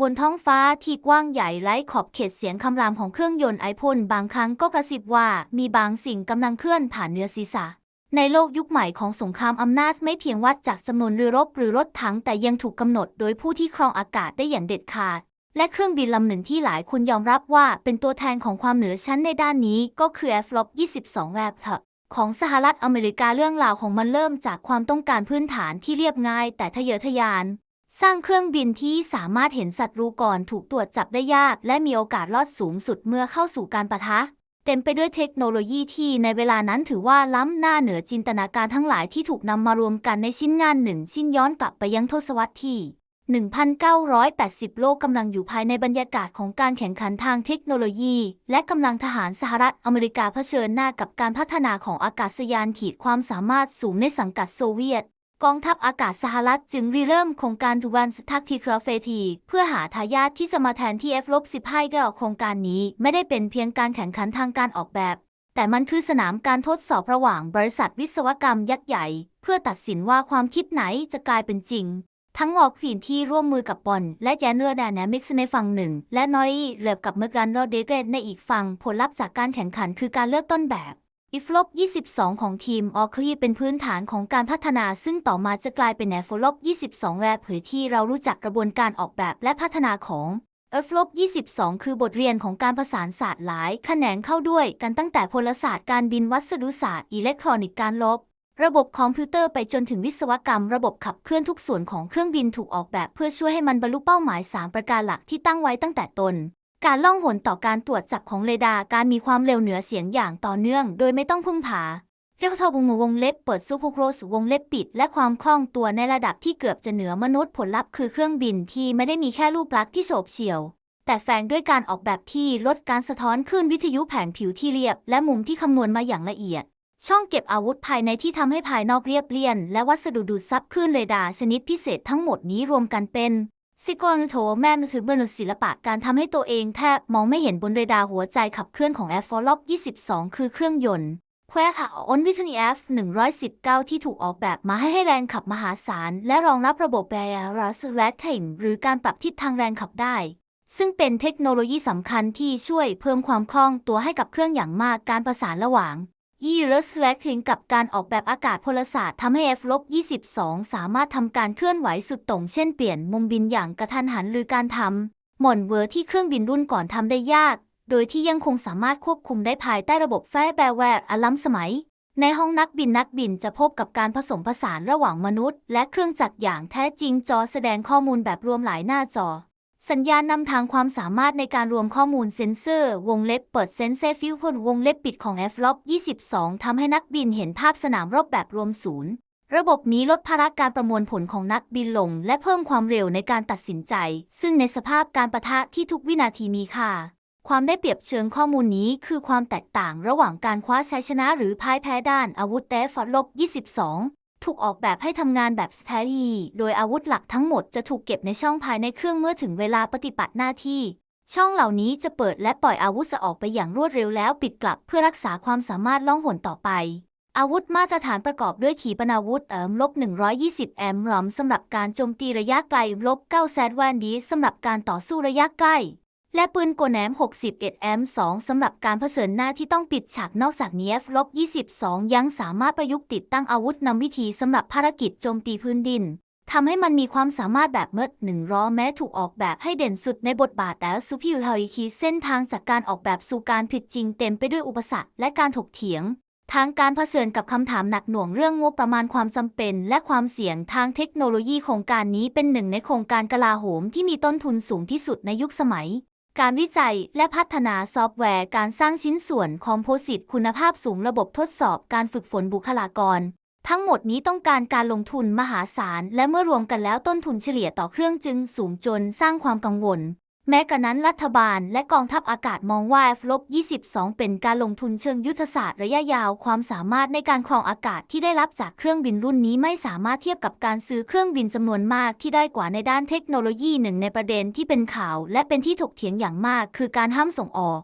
บนท้องฟ้าที่กว้างใหญ่ไร้ขอบเขตเสียงคำรามของเครื่องยนต์ไอพ่นบางครั้งก็กระซิบว่ามีบางสิ่งกำลังเคลื่อนผ่านเนื้อศีรษะ ในโลกยุคใหม่ของสงครามอำนาจไม่เพียงวัดจากจำนวนเรือรบหรือรถถังแต่ยังถูกกำหนดโดยผู้ที่ครองอากาศได้อย่างเด็ดขาด และเครื่องบินลำหนึ่งที่หลายคนยอมรับว่าเป็นตัวแทนของความเหนือชั้นในด้านนี้ก็คือ F-22 แวบเถของสหรัฐอเมริกาเรื่องราวของมันเริ่มจากความต้องการพื้นฐานที่เรียบง่าย แต่ทะเยอทะยาน สร้างเครื่องบินที่สามารถเห็นศัตว์รูก่อนถูกตรวจจับได้ยาก และมีโอกาสรอดสูงสุดเมื่อเข้าสู่การปะทะ เต็มไปด้วยเทคโนโลยีที่ในเวลานั้นถือว่าล้ำหน้าเหนือจินตนาการทั้งหลายที่ถูกนำมารวมกันในชิ้นงานหนึ่งชิ้นย้อนกลับไปยังทศวรรษที่ 1980 โลกกำลังอยู่ภายในบรรยากาศของการแข่งขันทางเทคโนโลยี และกำลังทหารสหรัฐอเมริกาเผชิญหน้ากับการพัฒนาของอากาศยานขีดความสามารถสูงในสังกัดโซเวียต กองทัพอากาศสหรัฐจึงริเริ่มโครงการทูวันสทักทีคราเฟที เพื่อหาทายาทที่จะมาแทนที่ F-15 ได้ออกโครงการนี้ไม่ได้เป็นเพียงการแข่งขันทางการออกแบบ แต่มันคือสนามการทดสอบระหว่างบริษัทวิศวกรรมยักษ์ใหญ่ เพื่อตัดสินว่าความคิดไหนจะกลายเป็นจริง ทั้งวอลควีนที่ร่วมมือกับบอนและแจนเรอร์ดานามิกส์ในฝั่งหนึ่ง และนอรีเรือกับเมกันโรเดเกตในอีกฝั่งผลลัพธ์จากการแข่งขันคือการเลือกต้นแบบ อีฟลบ22 ของทีมออคีเป็นพื้นฐานของการพัฒนาซึ่งต่อมาจะกลายเป็นแอฟลบ22แวบเผยที่เรารู้จักกระบวนการออกแบบและพัฒนาของเอฟลบ22 คือบทเรียนของการผสานศาสตร์หลาย แขนงเข้าด้วยกันตั้งแต่พลศาสตร์การบินวัสดุศาสตร์อิเล็กทรอนิกส์การลบ ระบบคอมพิวเตอร์ไปจนถึงวิศวกรรม ระบบขับเคลื่อนทุกส่วนของเครื่องบินถูกออกแบบเพื่อช่วยให้มันบรรลุเป้าหมาย 3 ประการหลักที่ตั้งไว้ตั้งแต่ต้น การล่องหนต่อการตรวจจับของเรดาร์การมีความเร็วเหนือเสียงอย่างต่อเนื่อง โดยไม่ต้องพึ่งพาเรียกทบงวงเล็บเปิดซูเปอร์โครสวงเล็บปิด และความคล่องตัวในระดับที่เกือบจะเหนือมนุษย์ผลลัพธ์คือเครื่องบินที่ไม่ได้มีแค่รูปลักษณ์ที่โฉบเฉี่ยว แต่แฝงด้วยการออกแบบที่ลดการสะท้อนคลื่นวิทยุแผงผิวที่เรียบ และมุมที่คำนวณมาอย่างละเอียด ช่องเก็บอาวุธภายในที่ทำให้ภายนอกเรียบเรียน และวัสดุดูดซับคลื่นเรดาร์ชนิดพิเศษทั้งหมดนี้รวมกันเป็น ซิโกนโทแมนคือเบนศิลปะการทำให้ตัวเองแทบมองไม่เห็นบนเรดาร์หัวใจขับเคลื่อนของ F ฟอลบ22 คือเครื่องยนต์แควค่ะออนวิทนี F 119 ที่ถูกออกแบบมาให้ให้แรงขับมหาศาล และรองรับระบบแบรัสและเทงหรือการปรับทิศทางแรงขับได้ ซึ่งเป็นเทคโนโลยีสำคัญที่ช่วยเพิ่มความคล่องตัวให้กับเครื่องอย่างมากการประสานระหว่าง ยีรัสและถึงกับการออกแบบอากาศพลศาสตร์ทำให้ F-22 สามารถทำการเคลื่อนไหวสุดโต่งเช่นเปลี่ยนมุมบินอย่างกระทันหันหรือการทำหม่อนเวอร์ที่เครื่องบินรุ่นก่อนทำได้ยาก โดยที่ยังคงสามารถควบคุมได้ภายใต้ระบบแฟร์แบร์แวร์อล้ำสมัย ในห้องนักบินนักบินจะพบกับการผสมผสานระหว่างมนุษย์ และเครื่องจักรอย่างแท้จริงจอแสดงข้อมูลแบบรวมหลายหน้าจอ สัญญาณนำทางความสามารถในการรวมข้อมูลเซ็นเซอร์ วงเล็บเปิดเซนเซอร์ฟิวพลวงเล็บปิดของ f l o p 22ทำให้นักบินเห็นภาพสนามรบแบบรวมศูนย์ ระบบนี้ลดภาระการประมวลผลของนักบินลง และเพิ่มความเร็วในการตัดสินใจ ซึ่งในสภาพการประทะที่ทุกวินาทีมีค่า ความได้เปรียบเชิงข้อมูลนี้คือความแตกต่างระหว่างการคว้าชัยชนะหรือพ่ายแพ้ด้านอาวุธแต่ฟลบ22 ถูกออกแบบให้ทำงานแบบส t ต a t y โดยอาวุธหลักทั้งหมดจะถูกเก็บในช่องภายในเครื่องเมื่อถึงเวลาปฏิบัติหน้าที่ ช่องเหล่านี้จะเปิดและปล่อยอาวุธออกไปอย่างรวดเร็วแล้วปิดกลับเพื่อรักษาความสามารถล่องหนต่อไป อาวุธมาตรฐานประกอบด้วยขีปนาวุธเอิมลบ120 แอมป์รอมสำหรับการโจมตีระยะไกลลบ9แซดแวนดีสำหรับการต่อสู้ระยะใกล้ และปืนโกแนม 61 แอม 2 สำหรับการเผชิญหน้าที่ต้องปิดฉากนอกจากนี้ F ลบ22 ยังสามารถประยุกต์ติดตั้งอาวุธนำวิธีสำหรับภารกิจโจมตีพื้นดินทำให้มันมีความสามารถแบบเมิดหนึ่งล้อแม้ถูกออกแบบให้เด่นสุดในบทบาทแต่ซูพิวเฮลิคีเส้นทางจากการออกแบบสู่การผิดจริงเต็มไปด้วยอุปสรรคและการถกเถียง ทางการเผชิญกับคำถามหนักหน่วงเรื่องงบประมาณความจำเป็น และความเสี่ยงทางเทคโนโลยีโครงการนี้เป็นหนึ่งในโครงการกลาโหมที่มีต้นทุนสูงที่สุดในยุคสมัย การวิจัยและพัฒนาซอฟต์แวร์การสร้างชิ้นส่วนคอมโพสิตคุณภาพสูงระบบทดสอบการฝึกฝนบุคลากร ทั้งหมดนี้ต้องการการลงทุนมหาศาล และเมื่อรวมกันแล้วต้นทุนเฉลี่ยต่อเครื่องจึงสูงจนสร้างความกังวล แม้กระนั้นรัฐบาลและกองทัพอากาศมองว่า F-22 เป็นการลงทุนเชิงยุทธศาสตร์ระยะยาว ความสามารถในการครองอากาศที่ได้รับจากเครื่องบินรุ่นนี้ไม่สามารถเทียบกับการซื้อเครื่องบินจำนวนมากที่ได้กว่าในด้านเทคโนโลยีหนึ่งในประเด็นที่เป็นข่าว และเป็นที่ถกเถียงอย่างมาก คือการห้ามส่งออก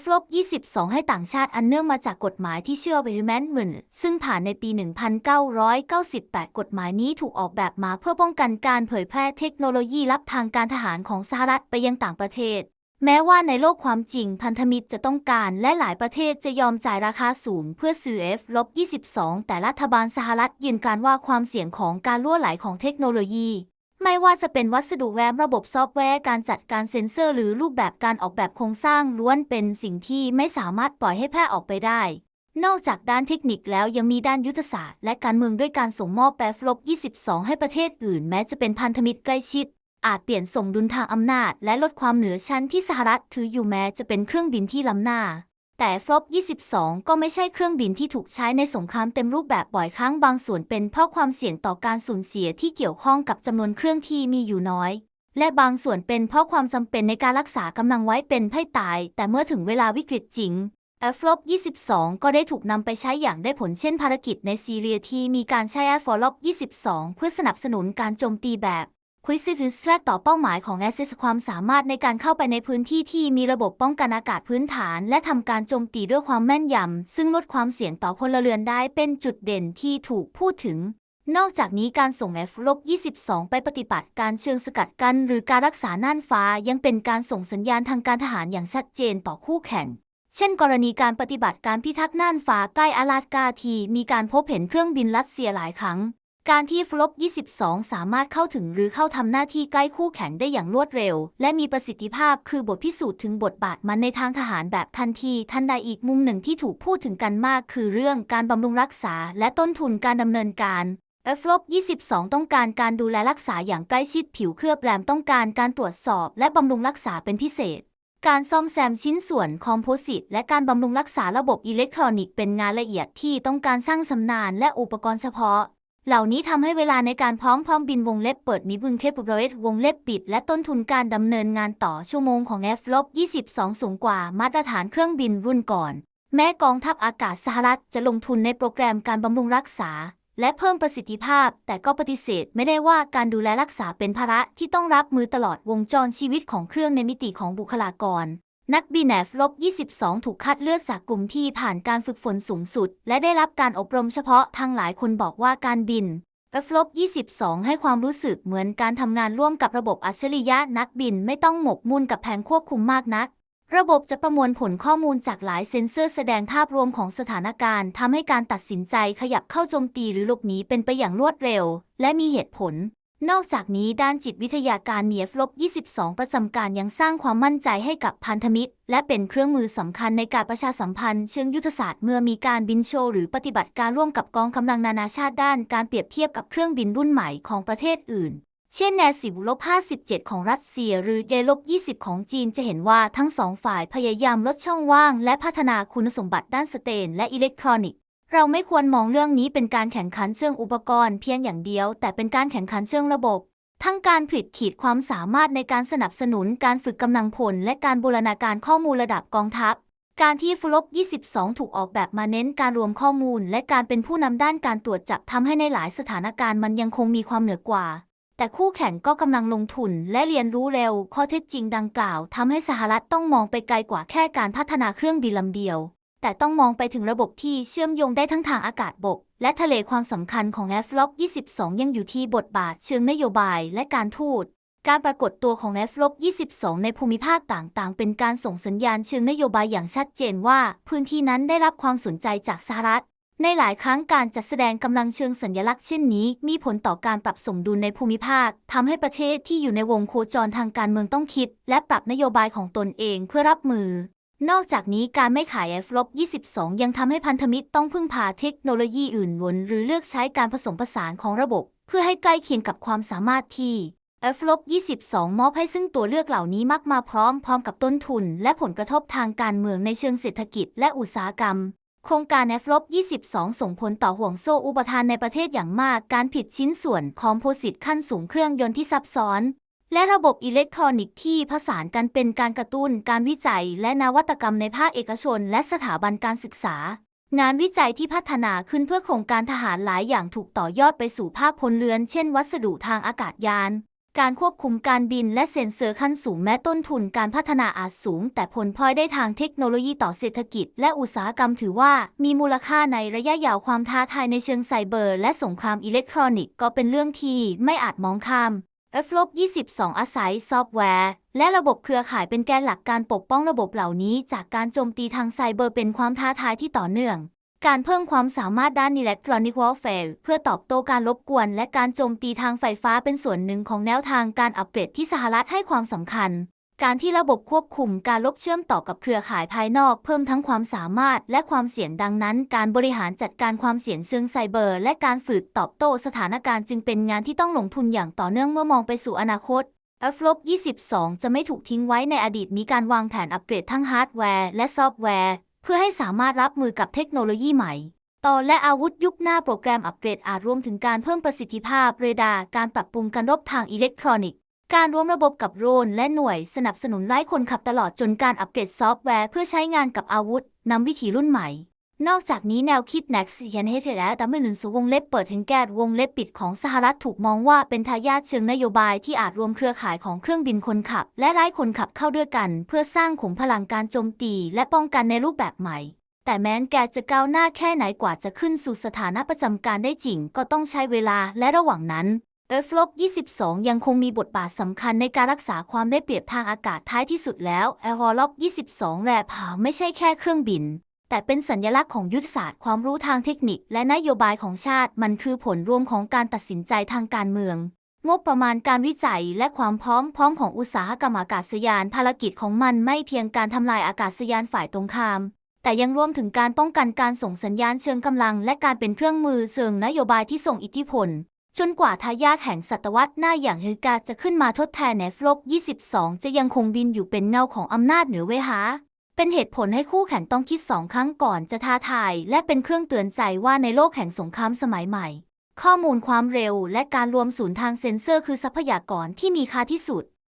f 22 ให้ต่างชาติอันเนื่องมาจากกฎหมายที่เชื่อว่า Amendment ซึ่งผ่านในปี 1998 กฎหมายนี้ถูกออกแบบมาเพื่อป้องกันการเผยแพร่เทคโนโลยีลับทางการทหารของสหรัฐไปยังต่างประเทศ แม้ว่าในโลกความจริงพันธมิตรจะต้องการและหลายประเทศจะยอมจ่ายราคาสูงเพื่อซื้อ F-22 แต่รัฐบาลสหรัฐยืนการว่าความเสี่ยงของการล่วไหลของเทคโนโลยี ไม่ว่าจะเป็นวัสดุแวมระบบซอฟต์แวร์การจัดการเซ็นเซอร์หรือรูปแบบการออกแบบโครงสร้างล้วนเป็นสิ่งที่ไม่สามารถปล่อยให้แพร่ออกไปได้ นอกจากด้านเทคนิคแล้วยังมีด้านยุทธศาสตร์และการเมืองด้วยการส่งมอบแปฟลบ22 ให้ประเทศอื่น แม้จะเป็นพันธมิตรใกล้ชิด อาจเปลี่ยนสมดุลทางอำนาจ และลดความเหนือชั้นที่สหรัฐถืออยู่แม้จะเป็นเครื่องบินที่ล้ำหน้า แต่ฟลอป22 ก็ไม่ใช่เครื่องบินที่ถูกใช้ในสงครามเต็มรูปแบบบ่อยครั้งบางส่วนเป็นเพราะความเสี่ยงต่อการสูญเสียที่เกี่ยวข้องกับจำนวนเครื่องที่มีอยู่น้อย และบางส่วนเป็นเพราะความจำเป็นในการรักษากำลังไว้เป็นไพ่ตาย แต่เมื่อถึงเวลาวิกฤตจริง f l o p 22 ก็ได้ถูกนำไปใช้อย่างได้ผลเช่นภารกิจในซีเรียที่มีการใช้ f l o p 22 เพื่อสนับสนุนการโจมตีแบบ q u i s i t i s t r a c ต่อเป้าหมายของ a s s ความสามารถในการเข้าไปในพื้นที่ที่มีระบบป้องกันอากาศพื้นฐาน และทำการโจมตีด้วยความแม่นยำ ซึ่งลดความเสี่ยงต่อพลเรือนได้เป็นจุดเด่นที่ถูกพูดถึง นอกจากนี้การส่ง F-22 ไปปฏิบัติการเชิงสกัดกั้นหรือการรักษาน่านฟ้ายังเป็นการส่งสัญญาณทางการทหารอย่างชัดเจนต่อคู่แข่งเช่นกรณีการปฏิบัติการพิทักษ์น่านฟ้าใกล้อาลาสกาทีมีการพบเห็นเครื่องบินรัสเซียหลายครั้ง การที่ฟลบ22 สามารถเข้าถึงหรือเข้าทำหน้าที่ใกล้คู่แข่งได้อย่างรวดเร็ว และมีประสิทธิภาพคือบทพิสูจน์ถึงบทบาทมันในทางทหารแบบทันทีทันใดอีกมุมหนึ่งที่ถูกพูดถึงกันมากคือเรื่องการบำรุงรักษาและต้นทุนการดำเนินการ f ลบ22 ต้องการการดูแลรักษาอย่างใกล้ชิดผิวเคลือบแรมต้องการการตรวจสอบและบำรุงรักษาเป็นพิเศษ การซ่อมแซมชิ้นส่วนคอมโพสิตและการบำรุงรักษาระบบอิเล็กทรอนิกส์เป็นงานละเอียดที่ต้องการสร้างชำนาญและอุปกรณ์เฉพาะ เหล่านี้ทำให้เวลาในการพร้อมพร้อมบินวงเล็บเปิดมีบึงเคปบรสวงเล็บปิด และต้นทุนการดำเนินงานต่อชั่วโมงของ F ลบ22 สูงกว่ามาตรฐานเครื่องบินรุ่นก่อน แม้กองทัพอากาศสหรัฐจะลงทุนในโปรแกรมการบำรุงรักษา และเพิ่มประสิทธิภาพ แต่ก็ปฏิเสธไม่ได้ว่าการดูแลรักษาเป็นภาระที่ต้องรับมือตลอดวงจรชีวิตของเครื่องในมิติของบุคลากร นักบิน F ลบ22 ถูกคัดเลือกจากกลุ่มที่ผ่านการฝึกฝนสูงสุด และได้รับการอบรมเฉพาะทางหลายคนบอกว่าการบิน F ลบ22 ให้ความรู้สึกเหมือนการทำงานร่วมกับระบบอัจฉริยะนักบินไม่ต้องหมกมุ่นกับแผงควบคุมมากนัก ระบบจะประมวลผลข้อมูลจากหลายเซ็นเซอร์แสดงภาพรวมของสถานการณ์ทำให้การตัดสินใจขยับเข้าโจมตีหรือหลบหนีเป็นไปอย่างรวดเร็ว และมีเหตุผล นอกจากนี้ด้านจิตวิทยาการเนียฟลบ 22 ประจำการยังสร้างความมั่นใจให้กับพันธมิตร และเป็นเครื่องมือสำคัญในการประชาสัมพันธ์เชิงยุทธศาสตร์เมื่อมีการบินโชว์หรือปฏิบัติการร่วมกับกองกำลังนานาชาติด้านการเปรียบเทียบกับเครื่องบินรุ่นใหม่ของประเทศอื่น เช่นแนสิบลบ57 ของรัสเซีย หรือเยลบ20 ของจีนจะเห็นว่าทั้งสองฝ่ายพยายามลดช่องว่าง และพัฒนาคุณสมบัติด้านสเตนและอิเล็กทรอนิกส์ เราไม่ควรมองเรื่องนี้เป็นการแข่งขันเชิงอุปกรณ์เพียงอย่างเดียว แต่เป็นการแข่งขันเชิงระบบ ทั้งการผลิตขีดความสามารถในการสนับสนุนการฝึกกำลังพลและการบูรณาการข้อมูลระดับกองทัพ การที่ฟลบ22 ถูกออกแบบมาเน้นการรวมข้อมูล และการเป็นผู้นำด้านการตรวจจับทำให้ในหลายสถานการณ์มันยังคงมีความเหนือกว่า แต่คู่แข่งก็กำลังลงทุนและเรียนรู้เร็ว ข้อเท็จจริงดังกล่าวทำให้สหรัฐต้องมองไปไกลกว่าแค่การพัฒนาเครื่องบินลำเดียว แต่ต้องมองไปถึงระบบที่เชื่อมโยงได้ทั้งทางอากาศบก และทะเลความสำคัญของ f ลบ22 ยังอยู่ที่บทบาทเชิงนโยบายและการทูต การปรากฏตัวของ f ลบ22 ในภูมิภาคต่างๆ เป็นการส่งสัญญาณเชิงนโยบายอย่างชัดเจนว่า พื้นที่นั้นได้รับความสนใจจากสหรัฐ ในหลายครั้งการจัดแสดงกำลังเชิงสัญลักษณ์เช่นนี้ มีผลต่อการปรับสมดุลในภูมิภาคทำให้ประเทศที่อยู่ในวงโคจรทางการเมืองต้องคิด และปรับนโยบายของตนเองเพื่อรับมือ นอกจากนี้การไม่ขาย f ลบ22 ยังทำให้พันธมิตรต้องพึ่งพาเทคโนโลยีอื่นวนหรือเลือกใช้การผสมผสานของระบบ เพื่อให้ใกล้เคียงกับความสามารถที่ f ลบ22 มอบให้ซึ่งตัวเลือกเหล่านี้มักมาพร้อมพร้อมกับต้นทุน และผลกระทบทางการเมืองในเชิงเศรษฐกิจและอุตสาหกรรม โครงการ f ลบ22 ส่งผลต่อห่วงโซ่อุปทานในประเทศอย่างมาก การผิดชิ้นส่วนคอมโพสิตขั้นสูงเครื่องยนต์ที่ซับซ้อน และระบบอิเล็กทรอนิกส์ที่ผสานกันเป็นการกระตุ้นการวิจัย และนวัตกรรมในภาคเอกชน และสถาบันการศึกษา งานวิจัยที่พัฒนาขึ้นเพื่อโครงการทหารหลายอย่างถูกต่อยอดไปสู่ภาคพลเรือน เช่น วัสดุทางอากาศยาน การควบคุมการบินและเซ็นเซอร์ขั้นสูงแม้ต้นทุนการพัฒนาอาจสูง แต่ผลพลอยได้ทางเทคโนโลยีต่อเศรษฐกิจ และอุตสาหกรรมถือว่า มีมูลค่าในระยะยาวความท้าทายในเชิงไซเบอร์ และสงครามอิเล็กทรอนิกส์ก็เป็นเรื่องที่ไม่อาจมองข้าม F-22 อาศัยซอฟต์แวร์ และระบบเครือข่ายเป็นแกนหลักการปกป้องระบบเหล่านี้ จากการโจมตีทางไซเบอร์เป็นความท้าทายที่ต่อเนื่อง การเพิ่มความสามารถด้านอิเล็กทรอนิกส์วอลเพื่อตอบโต้การรบกวน และการโจมตีทางไฟฟ้าเป็นส่วนหนึ่งของแนวทางการอัปเกรดที่สหรัฐให้ความสำคัญ การที่ระบบควบคุมการลบเชื่อมต่อกับเครือข่ายภายนอกเพิ่มทั้งความสามารถและความเสี่ยงดังนั้น การบริหารจัดการความเสี่ยงเชิงไซเบอร์ และการฝึกตอบโต้สถานการณ์จึงเป็นงานที่ต้องลงทุนอย่างต่อเนื่องเมื่อมองไปสู่อนาคต F-22 จะไม่ถูกทิ้งไว้ในอดีตมีการวางแผนอัปเกรดทั้งฮาร์ดแวร์และซอฟต์แวร์ เพื่อให้สามารถรับมือกับเทคโนโลยีใหม่ต่อและอาวุธยุคหน้าโปรแกรมอัปเกรดอาจรวมถึงการเพิ่มประสิทธิภาพเรดาร์การปรับปรุงการรบทางอิเล็กทรอนิกส์ การรวมระบบกับโรนและหน่วยสนับสนุนไร้คนขับตลอดจนการอัปเกรดซอฟต์แวร์เพื่อใช้งานกับอาวุธนำวิธีรุ่นใหม่ นอกจากนี้แนวคิด Next Gen h e a และดัมเบิลนสวงเล็บเปิดถึงแกดวงเล็บปิดของสหรัฐถูกมองว่าเป็นทายาทเชิงนโยบายที่อาจรวมเครือข่ายของเครื่องบินคนขับ และไร้คนขับเข้าด้วยกัน เพื่อสร้างขุมพลังการโจมตี และป้องกันในรูปแบบใหม่แต่แม้นแกจะก้าวหน้าแค่ไหนกว่าจะขึ้นสู่สถานะประจำการได้จริง ก็ต้องใช้เวลาและระหว่างนั้น F-22 ยังคงมีบทบาทสำคัญในการรักษาความได้เปรียบทางอากาศท้ายที่สุดแล้ว F-22 แรพาไม่ใช่แค่เครื่องบิน แต่เป็นสัญลักษณ์ของยุทธศาสตร์ความรู้ทางเทคนิค และนโยบายของชาติ มันคือผลรวมของการตัดสินใจทางการเมือง งบประมาณการวิจัยและความพร้อมพร้อมของอุตสาหกรรมอากาศยาน ภารกิจของมันไม่เพียงการทำลายอากาศยานฝ่ายตรงข้าม แต่ยังรวมถึงการป้องกันการส่งสัญญาณเชิงกำลัง และการเป็นเครื่องมือเชิงนโยบายที่ส่งอิทธิพล จนกว่าทายาทแห่งศตวรรษหน้าอย่างเฮกาจะขึ้นมาทดแทนในฟลก 22 จะยังคงบินอยู่เป็นเงาของอำนาจเหนือเวหา เป็นเหตุผลให้คู่แข่งต้องคิดสองครั้งก่อนจะท้าทาย และเป็นเครื่องเตือนใจว่าในโลกแห่งสงครามสมัยใหม่ ข้อมูลความเร็วและการรวมศูนย์ทางเซ็นเซอร์คือทรัพยากรที่มีค่าที่สุด